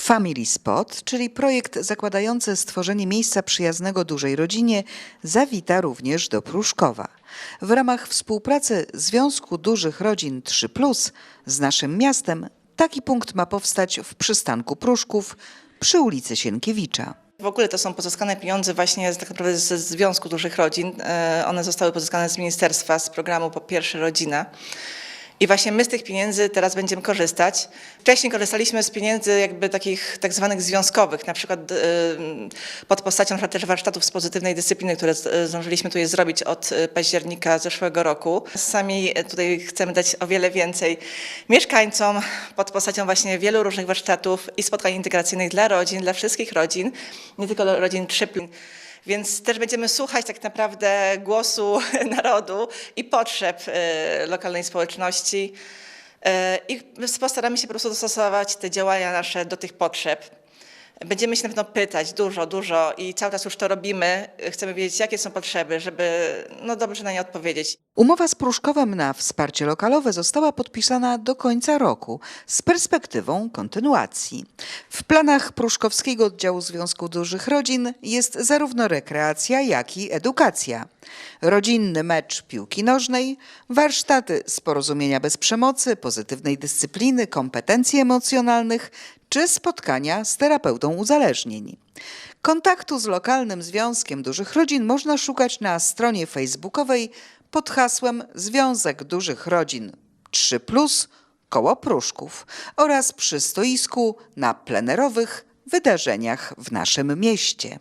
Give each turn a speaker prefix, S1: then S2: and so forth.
S1: Family Spot, czyli projekt zakładający stworzenie miejsca przyjaznego dużej rodzinie, zawita również do Pruszkowa. W ramach współpracy Związku Dużych Rodzin 3 z naszym miastem taki punkt ma powstać w przystanku Pruszków przy ulicy Sienkiewicza.
S2: W ogóle to są pozyskane pieniądze właśnie tak naprawdę ze Związku Dużych Rodzin. E, One zostały pozyskane z ministerstwa, z programu Po Pierwsze Rodzina. I właśnie my z tych pieniędzy teraz będziemy korzystać. Wcześniej korzystaliśmy z pieniędzy jakby takich tak zwanych związkowych, na przykład e, pod postacią też warsztatów z pozytywnej dyscypliny, które e, zdążyliśmy tutaj zrobić od e, października zeszłego roku. Sami tutaj chcemy dać o wiele więcej mieszkańcom pod postacią właśnie wielu różnych warsztatów i spotkań integracyjnych dla rodzin, dla wszystkich rodzin, nie tylko rodzin trzypl. Więc też będziemy słuchać tak naprawdę głosu narodu i potrzeb e, lokalnej społeczności e, i postaramy się po prostu dostosować te działania nasze do tych potrzeb. Będziemy się na pewno pytać dużo, dużo i cały czas już to robimy. Chcemy wiedzieć, jakie są potrzeby, żeby no dobrze na nie odpowiedzieć.
S1: Umowa z Pruszkowem na wsparcie lokalowe została podpisana do końca roku z perspektywą kontynuacji. W planach Pruszkowskiego Oddziału Związku Dużych Rodzin jest zarówno rekreacja, jak i edukacja. Rodzinny mecz piłki nożnej, warsztaty z porozumienia bez przemocy, pozytywnej dyscypliny, kompetencji emocjonalnych czy spotkania z terapeutą uzależnień. Kontaktu z lokalnym Związkiem Dużych Rodzin można szukać na stronie facebookowej pod hasłem Związek Dużych Rodzin 3 koło Pruszków oraz przy stoisku na plenerowych wydarzeniach w naszym mieście.